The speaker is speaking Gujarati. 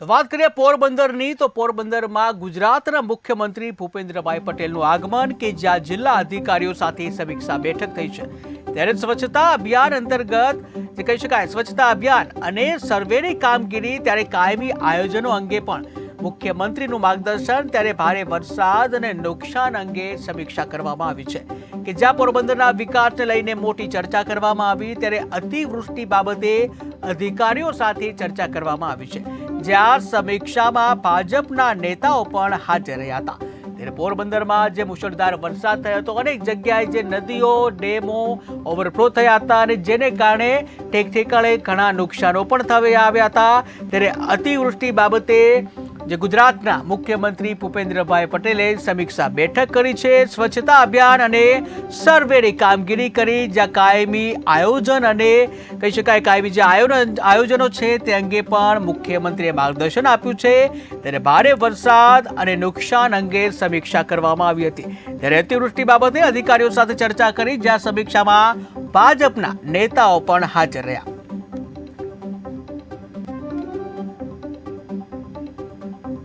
તો વાત કરીએ પોરબંદરની, તો પોરબંદરમાં ગુજરાતના મુખ્યમંત્રી ભૂપેન્દ્રભાઈ પટેલનું આગમન કે જ્યાં જિલ્લા અધિકારીઓ સાથે સમીક્ષા બેઠક થઈ છે. ત્યારે સ્વચ્છતા અભિયાન અંતર્ગત, જે કહી શકાય સ્વચ્છતા અભિયાન અને સર્વેની કામગીરી, ત્યારે કાયમી આયોજનો અંગે પણ મુખ્યમંત્રીનું માર્ગદર્શન ત્યારે ભારે વરસાદ અને નુકસાન અંગે સમીક્ષા કરવામાં આવી છે. કે જ્યાં પોરબંદરના વિકાસને લઈને મોટી ચર્ચા કરવામાં આવી, ત્યારે અતિવૃષ્ટિ બાબતે અધિકારીઓ સાથે ચર્ચા કરવામાં આવી છે. જ્યાં સમીક્ષામાં ભાજપના નેતાઓ પણ હાજર રહ્યા હતા. ત્યારે પોરબંદરમાં જે મુશળધાર વરસાદ થયો હતો, અનેક જગ્યાએ જે નદીઓ, ડેમો ઓવરફ્લો થયા હતા અને જેને કારણે ઠેક ઠેકાણે ઘણા નુકસાનો પણ થવા આવ્યા હતા. ત્યારે અતિવૃષ્ટિ બાબતે જે ગુજરાતના મુખ્યમંત્રી ભૂપેન્દ્રભાઈ પટેલે સમીક્ષા બેઠક કરી છે, સ્વચ્છતા અભિયાન અને સર્વેની કામગીરી કરી, જ્યાં કાયમી આયોજન અને કહી શકાય કાયમી જે આયોજન છે તે અંગે પણ મુખ્યમંત્રીએ માર્ગદર્શન આપ્યું છે. ત્યારે ભારે વરસાદ અને નુકસાન અંગે સમીક્ષા કરવામાં આવી હતી. ત્યારે અતિવૃષ્ટિ બાબતે અધિકારીઓ સાથે ચર્ચા કરી, જ્યાં સમીક્ષામાં ભાજપના નેતાઓ પણ હાજર રહ્યા.